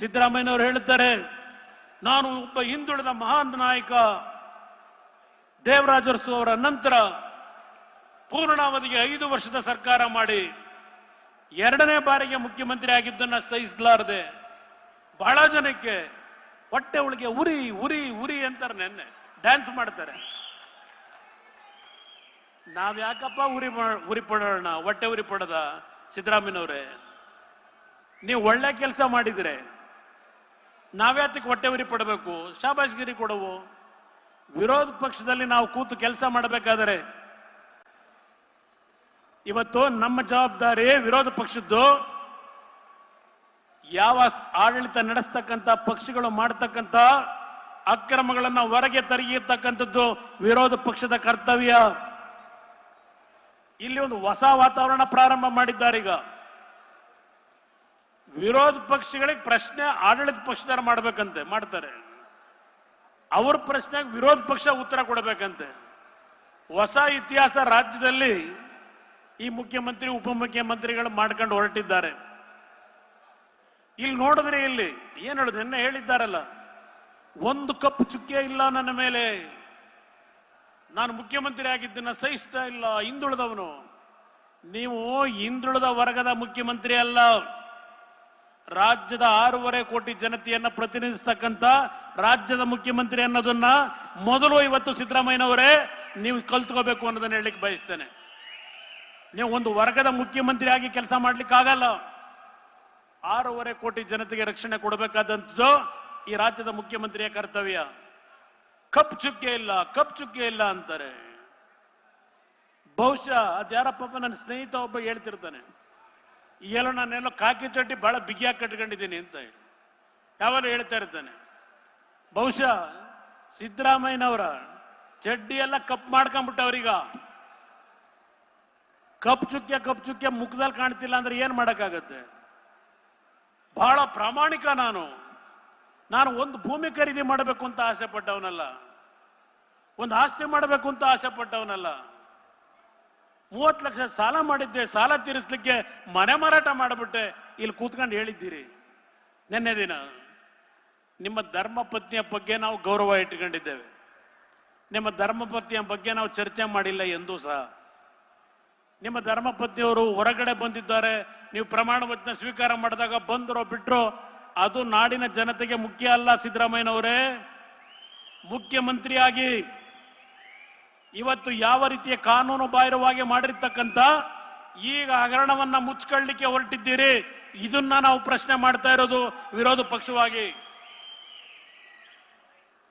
ಸಿದ್ದರಾಮಯ್ಯನವರು ಹೇಳ್ತಾರೆ ನಾನು ಒಬ್ಬ ಹಿಂದುಳಿದ ಮಹಾನ್ ನಾಯಕ ದೇವರಾಜರ್ಸು ಅವರ ನಂತರ ಪೂರ್ಣಾವಧಿಗೆ ಐದು ವರ್ಷದ ಸರ್ಕಾರ ಮಾಡಿ ಎರಡನೇ ಬಾರಿಗೆ ಮುಖ್ಯಮಂತ್ರಿ ಆಗಿದ್ದನ್ನ ಸಹಿಸಲಾರದೆ ಬಹಳ ಜನಕ್ಕೆ ಹೊಟ್ಟೆ ಒಳಗೆ ಉರಿ ಉರಿ ಉರಿ ಅಂತಾರೆ ನೆನ್ನೆ ಡ್ಯಾನ್ಸ್ ಮಾಡ್ತಾರೆ. ನಾವ್ ಯಾಕಪ್ಪ ಉರಿ ಉರಿ ಪಡೋಣ, ಹೊಟ್ಟೆ ಉರಿ ಪಡದ ಸಿದ್ದರಾಮಯ್ಯನವ್ರೆ? ನೀವು ಒಳ್ಳೆ ಕೆಲಸ ಮಾಡಿದ್ರೆ. ನಾವ್ಯಾತಕ್ಕೆ ಹೊಟ್ಟೆ ಉರಿ ಪಡಬೇಕು, ಶಾಬಾಷ್ಗಿರಿ ಕೊಡವು. ವಿರೋಧ ಪಕ್ಷದಲ್ಲಿ ನಾವು ಕೂತು ಕೆಲಸ ಮಾಡಬೇಕಾದರೆ ಇವತ್ತು ನಮ್ಮ ಜವಾಬ್ದಾರಿ ವಿರೋಧ ಪಕ್ಷದ್ದು. ಯಾವ ಆಡಳಿತ ನಡೆಸ್ತಕ್ಕಂಥ ಪಕ್ಷಗಳು ಮಾಡತಕ್ಕಂಥ ಅಕ್ರಮಗಳನ್ನು ಹೊರಗೆ ತರಗಿರ್ತಕ್ಕಂಥದ್ದು ವಿರೋಧ ಪಕ್ಷದ ಕರ್ತವ್ಯ. ಇಲ್ಲಿ ಒಂದು ಹೊಸ ವಾತಾವರಣ ಪ್ರಾರಂಭ ಮಾಡಿದ್ದಾರೆ ಈಗ ವಿರೋಧ ಪಕ್ಷಗಳಿಗೆ ಪ್ರಶ್ನೆ ಆಡಳಿತ ಪಕ್ಷದವ್ರು ಮಾಡ್ಬೇಕಂತೆ, ಮಾಡ್ತಾರೆ. ಅವ್ರ ಪ್ರಶ್ನೆಗೆ ವಿರೋಧ ಪಕ್ಷ ಉತ್ತರ ಕೊಡಬೇಕಂತೆ. ಹೊಸ ಇತಿಹಾಸ ರಾಜ್ಯದಲ್ಲಿ ಈ ಮುಖ್ಯಮಂತ್ರಿ, ಉಪಮುಖ್ಯಮಂತ್ರಿಗಳು ಮಾಡ್ಕೊಂಡು ಹೊರಟಿದ್ದಾರೆ. ಇಲ್ಲಿ ನೋಡಿದ್ರೆ ಇಲ್ಲಿ ಏನ್ ಹೇಳುದು? ನಿನ್ನೆ ಹೇಳಿದ್ದಾರಲ್ಲ, ಒಂದು ಕಪ್ ಚುಕ್ಕೆ ಇಲ್ಲ ನನ್ನ ಮೇಲೆ. ನಾನು ಮುಖ್ಯಮಂತ್ರಿ ಆಗಿದ್ದನ್ನ ಸಹಿಸ್ತಾ ಇಲ್ಲ, ಹಿಂದುಳಿದವನು. ನೀವು ಹಿಂದುಳಿದ ವರ್ಗದ ಮುಖ್ಯಮಂತ್ರಿ ಅಲ್ಲ. ರಾಜ್ಯದ ಆರೂವರೆ ಕೋಟಿ ಜನತೆಯನ್ನ ಪ್ರತಿನಿಧಿಸತಕ್ಕಂತ ರಾಜ್ಯದ ಮುಖ್ಯಮಂತ್ರಿ ಅನ್ನೋದನ್ನ ಮೊದಲು ಇವತ್ತು ಸಿದ್ದರಾಮಯ್ಯನವರೇ ನೀವು ಕಲ್ತ್ಕೋಬೇಕು ಅನ್ನೋದನ್ನ ಹೇಳಲಿಕ್ಕೆ ಬಯಸ್ತೇನೆ. ನೀವು ಒಂದು ವರ್ಗದ ಮುಖ್ಯಮಂತ್ರಿ ಆಗಿ ಕೆಲಸ ಮಾಡ್ಲಿಕ್ಕೆ ಆಗಲ್ಲ. ಆರೂವರೆ ಕೋಟಿ ಜನತೆಗೆ ರಕ್ಷಣೆ ಕೊಡಬೇಕಾದಂಥದ್ದು ಈ ರಾಜ್ಯದ ಮುಖ್ಯಮಂತ್ರಿಯ ಕರ್ತವ್ಯ. ಕಪ್ ಚುಕ್ಕೆ ಇಲ್ಲ, ಕಪ್ ಚುಕ್ಕೆ ಇಲ್ಲ ಅಂತಾರೆ. ಬಹುಶಃ ಅದ್ಯಾರಪ್ಪ ನನ್ನ ಸ್ನೇಹಿತ ಒಬ್ಬ ಹೇಳ್ತಿರ್ತಾನೆ. ಎಲ್ಲೋ ನಾನೆಲ್ಲೋ ಕಾಕಿ ಚಡ್ಡಿ ಬಹಳ ಬಿಗಿಯಾಗಿ ಕಟ್ಕೊಂಡಿದ್ದೀನಿ ಅಂತ ಹೇಳಿ. ಯಾವಾಗಲೂ ಹೇಳ್ತಾ ಇರ್ತಾನೆ, ಬಹುಶಃ ಸಿದ್ದರಾಮಯ್ಯನವರ ಚಡ್ಡಿ ಎಲ್ಲ ಕಪ್ ಮಾಡ್ಕೊಂಡ್ಬಿಟ್ಟವ್ರೀಗ. ಕಪ್ ಚುಕ್ಕೆ ಕಪ್ ಚುಕ್ಕೆ ಮುಖದಲ್ಲಿ ಕಾಣ್ತಿಲ್ಲ ಅಂದ್ರೆ ಏನ್ ಮಾಡಕ್ಕಾಗತ್ತೆ? ಬಹಳ ಪ್ರಾಮಾಣಿಕ ನಾನು. ನಾನು ಒಂದು ಭೂಮಿ ಖರೀದಿ ಮಾಡಬೇಕು ಅಂತ ಆಸೆ ಪಟ್ಟವನಲ್ಲ ಒಂದು ಆಸ್ತಿ ಮಾಡಬೇಕು ಅಂತ ಆಸೆ ಪಟ್ಟವನಲ್ಲ ಮೂವತ್ತು ಲಕ್ಷ ಸಾಲ ಮಾಡಿದ್ದೆ, ಸಾಲ ತೀರಿಸ್ಲಿಕ್ಕೆ ಮನೆ ಮಾರಾಟ ಮಾಡಿಬಿಟ್ಟೆ. ಇಲ್ಲಿ ಕೂತ್ಕೊಂಡು ಹೇಳಿದ್ದೀರಿ. ನಿನ್ನೆ ದಿನ ನಿಮ್ಮ ಧರ್ಮಪತ್ನಿಯ ಬಗ್ಗೆ ನಾವು ಗೌರವ ಇಟ್ಕೊಂಡಿದ್ದೇವೆ. ನಿಮ್ಮ ಧರ್ಮಪತ್ನಿಯ ಬಗ್ಗೆ ನಾವು ಚರ್ಚೆ ಮಾಡಿಲ್ಲ ಎಂದೂ ಸಹ. ನಿಮ್ಮ ಧರ್ಮಪತ್ನಿಯವರು ಹೊರಗಡೆ ಬಂದಿದ್ದಾರೆ. ನೀವು ಪ್ರಮಾಣ ವಚನ ಸ್ವೀಕಾರ ಮಾಡಿದಾಗ ಬಂದರೋ ಬಿಟ್ರೋ, ಅದು ನಾಡಿನ ಜನತೆಗೆ ಮುಖ್ಯ ಅಲ್ಲ ಸಿದ್ದರಾಮಯ್ಯನವರೇ. ಮುಖ್ಯಮಂತ್ರಿಯಾಗಿ ಇವತ್ತು ಯಾವ ರೀತಿಯ ಕಾನೂನು ಬಾಹಿರವಾಗಿ ಮಾಡಿರ್ತಕ್ಕಂಥ ಈಗ ಹಗರಣವನ್ನ ಮುಚ್ಕೊಳ್ಳಿಕ್ಕೆ ಹೊರಟಿದ್ದೀರಿ? ಇದನ್ನ ನಾವು ಪ್ರಶ್ನೆ ಮಾಡ್ತಾ ಇರೋದು ವಿರೋಧ ಪಕ್ಷವಾಗಿ.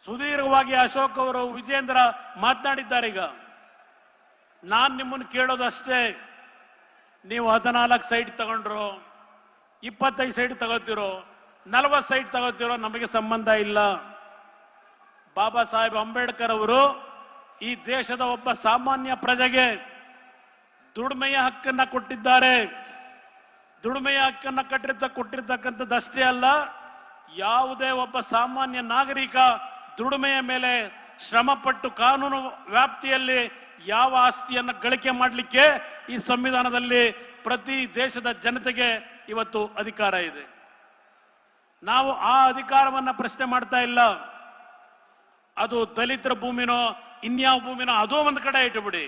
ಸುದೀರ್ಘವಾಗಿ ಅಶೋಕ್ ಅವರು, ವಿಜೇಂದ್ರ ಮಾತನಾಡಿದ್ದಾರೆ ಈಗ. ನಾನ್ ನಿಮ್ಮನ್ನು ಕೇಳೋದಷ್ಟೇ. ನೀವು ಹದಿನಾಲ್ಕು ಸೈಟ್ ತಗೊಂಡ್ರು, ಇಪ್ಪತ್ತೈದು ಸೈಟ್ ತಗೋತಿರೋ, ನಲವತ್ತು ಸೈಟ್ ತಗೋತಿರೋ ನಮಗೆ ಸಂಬಂಧ ಇಲ್ಲ. ಬಾಬಾ ಸಾಹೇಬ್ ಅಂಬೇಡ್ಕರ್ ಅವರು ಈ ದೇಶದ ಒಬ್ಬ ಸಾಮಾನ್ಯ ಪ್ರಜೆಗೆ ದುಡಿಮೆಯ ಹಕ್ಕನ್ನ ಕೊಟ್ಟಿದ್ದಾರೆ. ದುಡಿಮೆಯ ಹಕ್ಕನ್ನ ಕಟ್ಟಿರ್ತ ಕೊಟ್ಟಿರ್ತಕ್ಕಂಥದ್ದಷ್ಟೇ ಅಲ್ಲ, ಯಾವುದೇ ಒಬ್ಬ ಸಾಮಾನ್ಯ ನಾಗರಿಕ ದುಡಿಮೆಯ ಮೇಲೆ ಶ್ರಮಪಟ್ಟು ಕಾನೂನು ವ್ಯಾಪ್ತಿಯಲ್ಲಿ ಯಾವ ಆಸ್ತಿಯನ್ನು ಗಳಿಕೆ ಮಾಡಲಿಕ್ಕೆ ಈ ಸಂವಿಧಾನದಲ್ಲಿ ಪ್ರತಿ ದೇಶದ ಜನತೆಗೆ ಇವತ್ತು ಅಧಿಕಾರ ಇದೆ. ನಾವು ಆ ಅಧಿಕಾರವನ್ನ ಪ್ರಶ್ನೆ ಮಾಡ್ತಾ ಇಲ್ಲ. ಅದು ದಲಿತರ ಭೂಮಿನೋ ಇನ್ಯಾವ ಭೂಮಿನ ಅದೋ ಒಂದು ಕಡೆ ಇಟ್ಟುಬಿಡಿ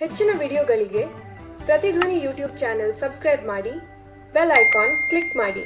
ಹೆಚ್ಚಿನ ವಿಡಿಯೋಗಳಿಗೆ ಪ್ರತಿಧ್ವನಿ ಯೂಟ್ಯೂಬ್ ಚಾನೆಲ್ ಸಬ್ಸ್ಕ್ರೈಬ್ ಮಾಡಿ, ಬೆಲ್ ಐಕಾನ್ ಕ್ಲಿಕ್ ಮಾಡಿ.